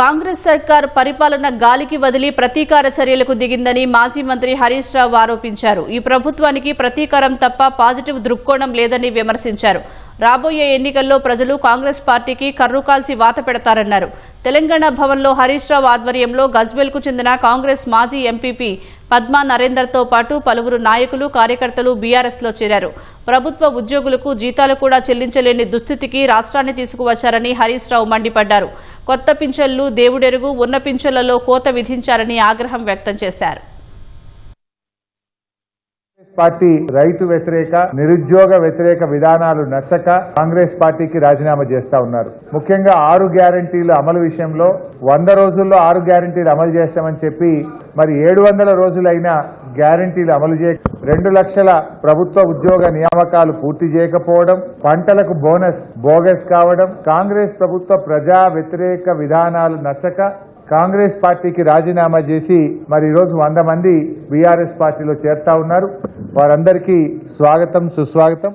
కాంగ్రెస్ సర్కార్ పరిపాలన గాలికి వదిలి ప్రతీకార చర్యలకు దిగిందని మాజీ మంత్రి హరీష్ రావు ఆరోపించారు. ఈ ప్రభుత్వానికి ప్రతీకారం తప్ప పాజిటివ్ దృక్కోణం లేదని విమర్శించారు. రాబోయే ఎన్నికల్లో ప్రజలు కాంగ్రెస్ పార్టీకి కర్రు కాల్చి వాత పెడతారన్నారు. తెలంగాణ భవన్లో హరీష్ రావు ఆధ్వర్యంలో గజ్వెల్కు చెందిన కాంగ్రెస్ మాజీ ఎంపీపీ పద్మా నరేందర్తో పాటు పలువురు నాయకులు కార్యకర్తలు బీఆర్ఎస్లో చేరారు. ప్రభుత్వ ఉద్యోగులకు జీతాలు కూడా చెల్లించలేని దుస్థితికి రాష్ట్రాన్ని తీసుకువచ్చారని హరీష్ రావు మండిపడ్డారు. కొత్త పింఛన్లు దేవుడెరుగు ఉన్న పింఛన్లలో కోత విధించారని ఆగ్రహం వ్యక్తం చేశారు. పార్టీ రైతు వ్యతిరేక నిరుద్యోగ వ్యతిరేక విధానాలు నచ్చక కాంగ్రెస్ పార్టీకి రాజీనామా చేస్తా ఉన్నారు. ముఖ్యంగా ఆరు గ్యారంటీలు అమలు విషయంలో వంద రోజుల్లో ఆరు గ్యారంటీలు అమలు చేస్తామని చెప్పి మరి ఏడు వందల రోజులైనా గ్యారంటీలు అమలు చేయ రెండు లక్షల ప్రభుత్వ ఉద్యోగ నియామకాలు పూర్తి చేయకపోవడం పంటలకు బోనస్ బోగస్ కావడం కాంగ్రెస్ ప్రభుత్వ ప్రజా వ్యతిరేక విధానాలు నచ్చక కాంగ్రెస్ పార్టీకి రాజీనామా చేసి మరి ఈరోజు వంద మంది బీఆర్ఎస్ పార్టీలో చేరుతా ఉన్నారు. వారందరికీ స్వాగతం సుస్వాగతం.